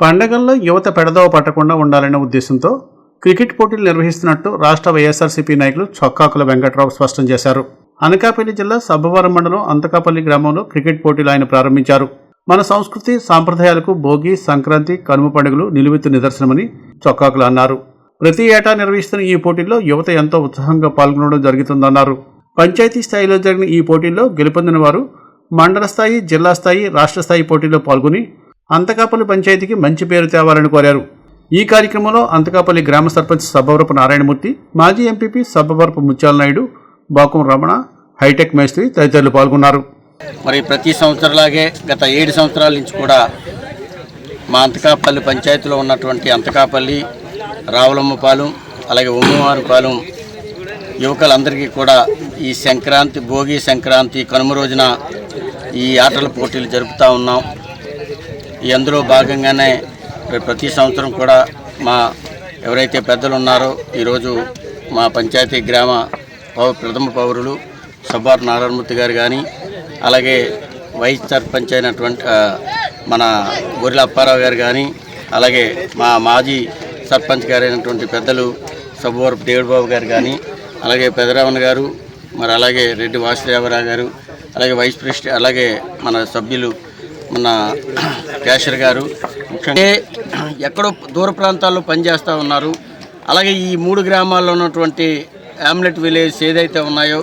పండగల్లో యువత పెడదవ పట్టకుండా ఉండాలనే ఉద్దేశంతో క్రికెట్ పోటీలు నిర్వహిస్తున్నట్టు రాష్ట్ర వైఎస్ఆర్సీపీ నాయకులు చొక్కాకుల వెంకట్రావు స్పష్టం చేశారు. అనకాపల్లి జిల్లా సబ్బవరం మండలం అంతకాపల్లి గ్రామంలో క్రికెట్ పోటీలు ఆయన ప్రారంభించారు. మన సంస్కృతి సాంప్రదాయాలకు భోగి సంక్రాంతి కనుమ పండుగలు నిలువెత్తు నిదర్శనమని చొక్కాకులు అన్నారు. ప్రతి ఏటా నిర్వహిస్తున్న ఈ పోటీల్లో యువత ఎంతో ఉత్సాహంగా పాల్గొనడం జరుగుతుందన్నారు. పంచాయతీ స్థాయిలో జరిగిన ఈ పోటీల్లో గెలుపొందిన వారు మండల స్థాయి జిల్లా స్థాయి రాష్ట్ర స్థాయి పోటీల్లో పాల్గొని అంతకాపల్లి పంచాయతీకి మంచి పేరు తేవాలని కోరారు. ఈ కార్యక్రమంలో అంతకాపల్లి గ్రామ సర్పంచ్ సబ్బవరపు నారాయణమూర్తి మాజీ ఎంపీపీ సబ్బవరపు ముత్యాల నాయుడు బాకం రమణ హైటెక్ మేస్త్రి తదితరులు పాల్గొన్నారు. మరి ప్రతి సంవత్సరంలాగే గత ఏడు సంవత్సరాల నుంచి కూడా మా అంతకాపల్లి పంచాయతీలో ఉన్నటువంటి అంతకాపల్లి రావులమ్మపాలెం అలాగే ఉమ్మవారిపాలెం యువకులందరికీ కూడా ఈ సంక్రాంతి భోగి సంక్రాంతి కనుమ రోజున ఈ ఆటల పోటీలు జరుపుతూ ఉన్నాం. అందులో భాగంగానే ప్రతి సంవత్సరం కూడా మా ఎవరైతే పెద్దలు ఉన్నారో ఈరోజు మా పంచాయతీ గ్రామ పౌ- ప్రథమ పౌరులు సబ్బార్ నారాయణమూర్తి గారు కానీ అలాగే వైస్ సర్పంచ్ అయినటువంటి మన గొర్రెల అప్పారావు గారు కానీ అలాగే మా మాజీ సర్పంచ్ గారు అయినటువంటి పెద్దలు సబ్బవరపు దేవుడు బాబు గారు కానీ అలాగే పెదరామన్ గారు మరి అలాగే రెడ్డి వాసుదేవరావు గారు అలాగే వైస్ ప్రెసిడెంట్ అలాగే మన సభ్యులు మన క్యాషర్ గారు. ముఖ్యంగా ఎక్కడో దూర ప్రాంతాల్లో పనిచేస్తూ ఉన్నారు. అలాగే ఈ మూడు గ్రామాల్లో ఉన్నటువంటి ఆమ్లెట్ విలేజ్ ఏదైతే ఉన్నాయో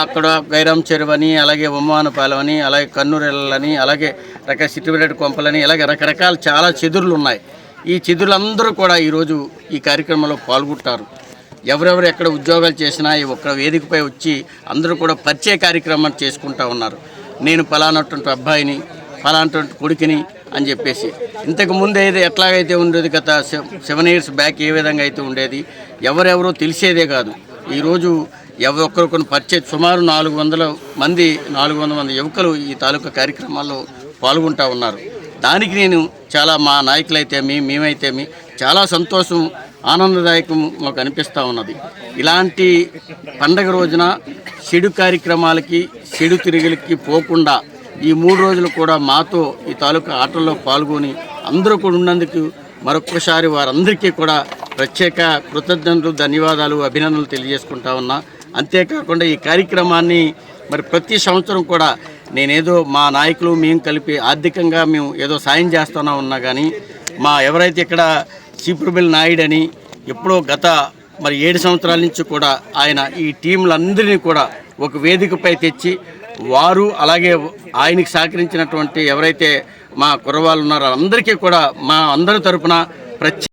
అక్కడ గైరామ్ చెరువు అని అలాగే ఉమ్మానపాలెం అని అలాగే కన్నూరెళ్ళని అలాగే రక సిట్టిబెడ్ కొంపలని అలాగే రకరకాల చాలా చెదురులు ఉన్నాయి. ఈ చెదురులందరూ కూడా ఈరోజు ఈ కార్యక్రమంలో పాల్గొంటారు. ఎవరెవరు ఎక్కడ ఉద్యోగాలు చేసినా ఈ ఒక్క వేదికపై వచ్చి అందరూ కూడా పరిచయ కార్యక్రమాన్ని చేసుకుంటా ఉన్నారు. నేను ఫలానటువంటి అబ్బాయిని ఫలాంటి కొడుకుని అని చెప్పేసి. ఇంతకు ముందు అయితే ఎట్లాగైతే ఉండేది గత సెవెన్ ఇయర్స్ బ్యాక్ ఏ విధంగా అయితే ఉండేది ఎవరెవరో తెలిసేదే కాదు. ఈరోజు ఎవరు పరిచయం సుమారు నాలుగు వందల మంది నాలుగు వందల మంది యువకులు ఈ తాలూకా కార్యక్రమాల్లో పాల్గొంటూ ఉన్నారు. దానికి నేను చాలా మా నాయకులైతేమి మేమైతేమి చాలా సంతోషం ఆనందదాయకం మాకు అనిపిస్తూ ఉన్నది. ఇలాంటి పండగ రోజున చెడు కార్యక్రమాలకి చెడు తిరుగులకి పోకుండా ఈ మూడు రోజులు కూడా మాతో ఈ తాలూకా ఆటల్లో పాల్గొని అందరూ కూడా ఉన్నందుకు మరొక్కసారి వారందరికీ కూడా ప్రత్యేక కృతజ్ఞతలు ధన్యవాదాలు అభినందనలు తెలియజేసుకుంటా ఉన్నా. అంతేకాకుండా ఈ కార్యక్రమాన్ని మరి ప్రతి సంవత్సరం కూడా నేనేదో మా నాయకులు మేము కలిపి ఆర్థికంగా మేము ఏదో సాయం చేస్తున్నా ఉన్నా కానీ మా ఎవరైతే ఇక్కడ చీపురుబిల్ నాయుడు అని ఎప్పుడో గత మరి ఏడు సంవత్సరాల నుంచి కూడా ఆయన ఈ టీంలందరినీ కూడా ఒక వేదికపై తెచ్చి వారు అలాగే ఆయనకి సహకరించినటువంటి ఎవరైతే మా కుర్రవాళ్ళు ఉన్నారో అందరికీ కూడా మా అందరి తరపున ప్రత్యేక